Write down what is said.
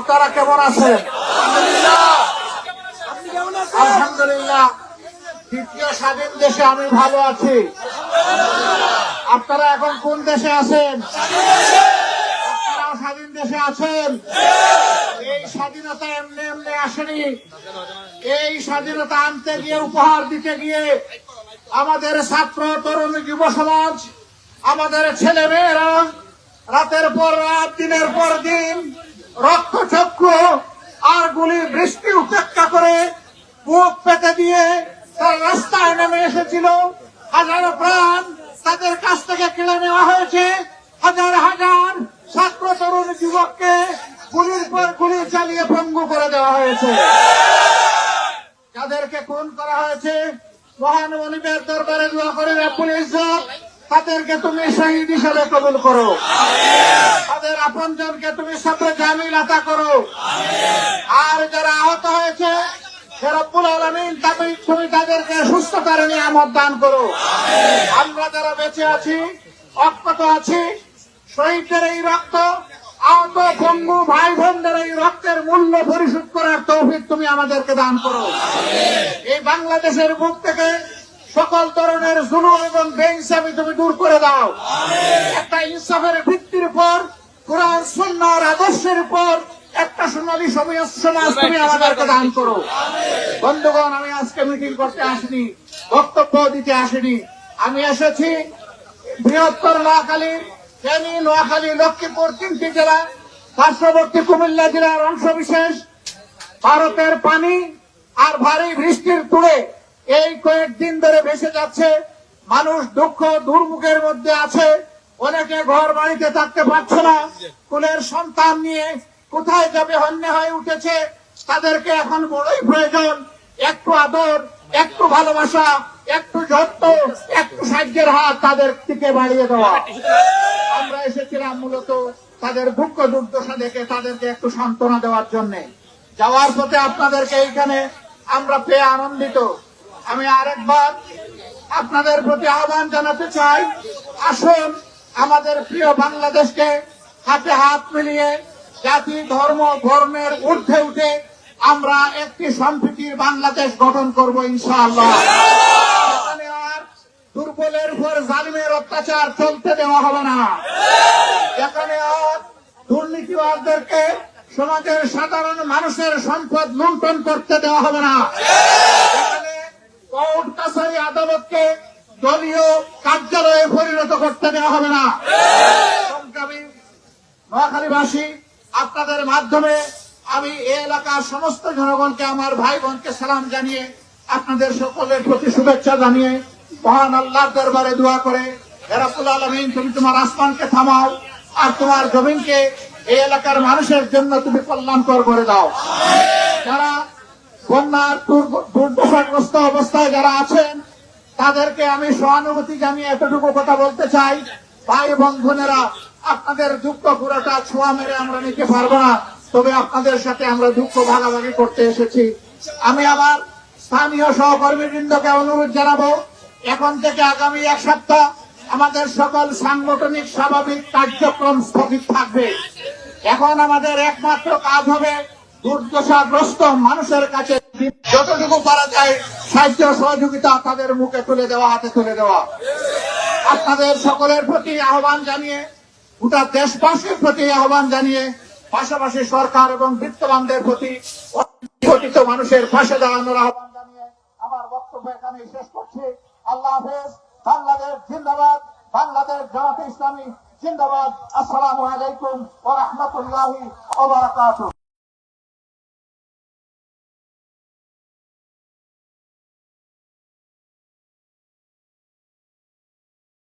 আপনারা কেমন আছেন? আলহামদুলিল্লাহ। দ্বিতীয় স্বাধীন দেশে আমি ভালো আছি। আপনারা এখন কোন দেশে আছেন? স্বাধীন দেশে আছেন? এই স্বাধীনতা এমনি এমনি আসেনি। এই স্বাধীনতা আনতে গিয়ে, উপহার দিতে গিয়ে, আমাদের ছাত্র, তরুণ, যুব সমাজ, আমাদের ছেলে মেয়েরা রাতের পর রাত, দিনের পর দিন রক্তচক্ষু আর গুলির বৃষ্টি উপেক্ষা করে বুক পেতে দিয়ে তার রাস্তায় নেমে এসেছিল। হাজারো প্রাণ তাদের কাছ থেকে কেড়ে নেওয়া হয়েছে। হাজার হাজার ছাত্র তরুণ যুবককে গুলির পর গুলি চালিয়ে ভঙ্গ করে দেওয়া হয়েছে। যাদেরকে খুন করা হয়েছে, মহান মনিবের দরবারে দোয়া করে ইজ্জত তাদেরকে তুমি শহীদ হিসেবে কবুল করো। তাদের আপনজনকে তুমি সবরে জামিল আতা করো। আর যারা আহত হয়েছে আলামিন তুমি তাদেরকে সুস্থতার নিয়ামত দান করো। আমরা যারা বেঁচে আছি, অক্ষত আছি, শহীদদের এই রক্ত, আহত পঙ্গু ভাই বোনদের এই রক্তের মূল্য পরিশোধ করার তৌফিক তুমি আমাদেরকে দান করো। এই বাংলাদেশের বুক থেকে সকল ধরনের জুলুম এবং বেইনসাফি তুমি দূর করে দাও। একটা ইনসাফের ভিত্তির উপর, কোরআন, সুন্নাহর আদর্শের উপর, একটা সোনালী সমাজ তুমি আমাদেরকে দান করো। বন্ধুগণ, আমি আজকে মিটিং করতে আসিনি, বক্তব্য দিতে আসিনি। আমি এসেছি বৃহত্তর নোয়াখালী, ফেনী, নোয়াখালী, লক্ষ্মীপুর তিনটি জেলা, পার্শ্ববর্তী কুমিল্লা জেলার অংশ বিশেষ ভারতের পানি আর ভারী বৃষ্টির তুড়ে এই কয়েকদিন ধরে ভেসে যাচ্ছে, মানুষ দুঃখ দুর্ভোগের মধ্যে আছে, অনেকে ঘর বাড়িতে থাকতে পারছে না, কুলের সন্তান নিয়ে কোথায় যাবে, হন্যে হয়ে উঠেছে, তাদেরকে এখন বড়ই প্রয়োজন, একটু আদর, একটু ভালোবাসা, একটু যত্ন, একটু সাহায্যের হাত তাদের দিকে বাড়িয়ে দেওয়া। আমরা এসেছিলাম মূলত তাদের দুঃখ দুর্দশা দেখে, তাদেরকে একটু সান্ত্বনা দেওয়ার জন্য। যাওয়ার পথে আপনাদেরকে এইখানে আমরা পেয়ে আনন্দিত। আমি আরেকবার আপনাদের প্রতি আহ্বান জানাতে চাই। আসুন, আমাদের প্রিয় বাংলাদেশকে হাতে হাত মিলিয়ে জাতি, ধর্ম ধর্মের ঊর্ধ্বে উঠে আমরা একটি সম্প্রীতির বাংলাদেশ গঠন করব ইনশাআল্লাহ। দুর্বলের উপর জালিমের অত্যাচার চলতে দেওয়া হবে না। এখানে আর দুর্নীতিবাদদেরকে সমাজের সাধারণ মানুষের সম্পদ লুণ্ঠন করতে দেওয়া হবে না। কোর্ট কাছারি আদালতকে দলীয় কার্যালয়ে পরিণত করতে দেওয়া হবে না। নোয়াখালীবাসী, আপনাদের মাধ্যমে আমি এই এলাকার সমস্ত জনগণকে, আমার ভাই বোনকে সালাম জানিয়ে আপনাদের সকলের প্রতি শুভেচ্ছা জানিয়ে মহান আল্লাহর দরবারে দোয়া করে হেরাপুল আলমিন, তুমি তোমার আসমানকে থামাও আর তোমার জমিনকে এই এলাকার মানুষের জন্য তুমি কল্যাণকর করে দাও। যারা বন্যার দুর্দশাগ্রস্ত অবস্থায় যারা আছেন, তাদেরকে আমি সহানুভূতি জানিয়ে এতটুকু কথা বলতে চাই। ভাই বন্ধনেরা, আপনাদের দুঃখ পুরোটা ছোঁয়া মেরে আমরা নিতে পারব না, তবে আপনাদের সাথে আমরা দুঃখ ভাগাভাগি করতে এসেছি। আমি আমার স্থানীয় সহকর্মীবৃন্দকে অনুরোধ জানাব, এখন থেকে আগামী এক সপ্তাহ আমাদের সকল সাংগঠনিক স্বাভাবিক কার্যক্রম স্থগিত থাকবে। এখন আমাদের একমাত্র কাজ হবে দুর্দশাগ্রস্ত মানুষের কাছে যতটুকু পারা যায় সাহায্য সহযোগিতা তাদের মুখে তুলে দেওয়া, হাতে তুলে দেওয়া। আপনাদের সকলের প্রতি আহ্বান জানিয়ে, গোটা দেশবাসীর প্রতি আহ্বান জানিয়ে, পাশাপাশি সরকার এবং বিত্তবানদের প্রতি ঘটিত মানুষের পাশে দাঁড়ানোর আহ্বান জানিয়ে আমার বক্তব্য এখানে শেষ করছি। আল্লাহ হাফেজ। বাংলাদেশ জিন্দাবাদ। বাংলাদেশ জামাতে ইসলামী জিন্দাবাদ। আসসালামু আলাইকুম ওয়া রাহমাতুল্লাহি